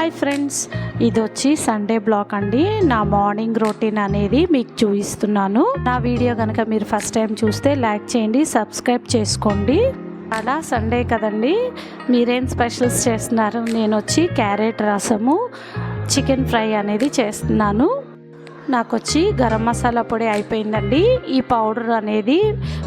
Hi friends ఇది వచ్చి Sunday black అండి. నా మార్నింగ్ రొటీన్ అనేది మీకు చూపిస్తున్నాను. నా వీడియో కనుక మీరు ఫస్ట్ టైం చూస్తే లైక్ చేయండి సబ్స్క్రైబ్ చేసుకోండి. అలా సండే కదండి. మీరేం స్పెషల్స్ చేస్తున్నారు? నేను వచ్చి క్యారెట్ రసము చికెన్ ఫ్రై అనేది చేస్తున్నాను. నాకు వచ్చి గరం మసాలా పొడి అయిపోయిందండి. ఈ పౌడర్ అనేది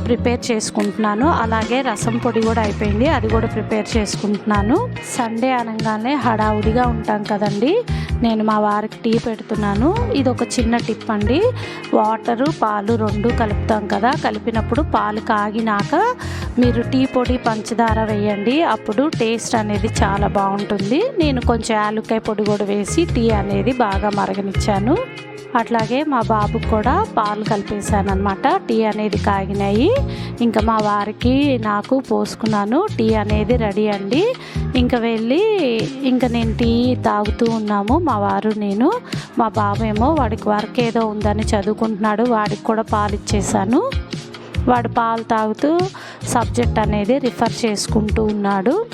ప్రిపేర్ చేసుకుంటున్నాను. అలాగే రసం పొడి కూడా అయిపోయింది. అది కూడా ప్రిపేర్ చేసుకుంటున్నాను. సండే అనగానే హడావుడిగా ఉంటాం కదండి. నేను మా వారికి టీ పెడుతున్నాను. ఇది ఒక చిన్న టిప్ అండి. వాటరు పాలు రెండు కలుపుతాం కదా. కలిపినప్పుడు పాలు కాగినాక మీరు టీ పొడి పంచదార వేయండి. అప్పుడు టేస్ట్ అనేది చాలా బాగుంటుంది. నేను కొంచెం యాలుక్కాయ పొడి కూడా వేసి టీ అనేది బాగా మరగనిచ్చాను. అట్లాగే మా బాబుకు కూడా పాలు కలిపేశాను అనమాట టీ అనేది కాగినాయి. ఇంకా మా వారికి నాకు పోసుకున్నాను. టీ అనేది రెడీ అండి. ఇంకా వెళ్ళి ఇంకా నేను టీ తాగుతూ ఉన్నాము. మా వారు నేను మా బాబు ఏమో వాడికి వర్క్ ఏదో ఉందని చదువుకుంటున్నాడు. వాడికి కూడా పాలు ఇచ్చేసాను వాడు పాలు తాగుతూ సబ్జెక్ట్ అనేది రిఫర్ చేసుకుంటూ ఉన్నాడు.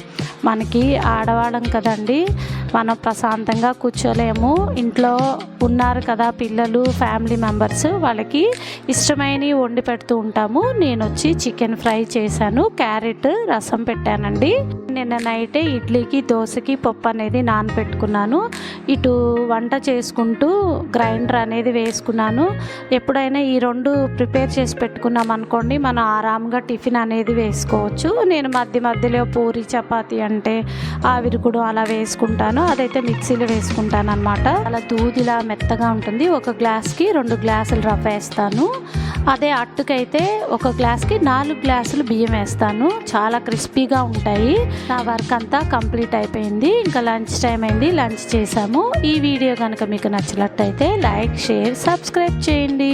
మనకి ఆడవాళ్ళం కదండి. మనం ప్రశాంతంగా కూర్చోలేము. ఇంట్లో ఉన్నారు కదా పిల్లలు ఫ్యామిలీ మెంబర్స్. వాళ్ళకి ఇష్టమైనవి వండి పెడుతూ ఉంటాము. నేను వచ్చి చికెన్ ఫ్రై చేశాను. క్యారెట్ రసం పెట్టానండి. నిన్న నైటే ఇడ్లీకి దోశకి పప్పు అనేది నానబెట్టుకున్నాను. ఇటు వంట చేసుకుంటూ గ్రైండర్ అనేది వేసుకున్నాను. ఎప్పుడైనా ఈ రెండు ప్రిపేర్ చేసి పెట్టుకున్నాం అనుకోండి మనం ఆరాంగా టిఫిన్ అనేది వేసుకోవచ్చు. నేను మధ్య మధ్యలో పూరి చపాతి అంటే ఆవిరికుడు అలా వేసుకుంటాను. అదైతే మిక్సీలో వేసుకుంటాను అనమాట అలా దూదిలా మెత్తగా ఉంటుంది. ఒక గ్లాస్కి రెండు గ్లాసులు రవ్వ వేస్తాను. అదే అట్టుకైతే ఒక గ్లాస్కి నాలుగు గ్లాసులు బియ్యం వేస్తాను. చాలా క్రిస్పీగా ఉంటాయి. నా వర్క్ అంతా కంప్లీట్ అయిపోయింది. ఇంకా లంచ్ టైం అయింది. లంచ్ చేశాము. ఈ వీడియో కనుక మీకు నచ్చినట్టయితే లైక్ షేర్ సబ్స్క్రైబ్ చేయండి.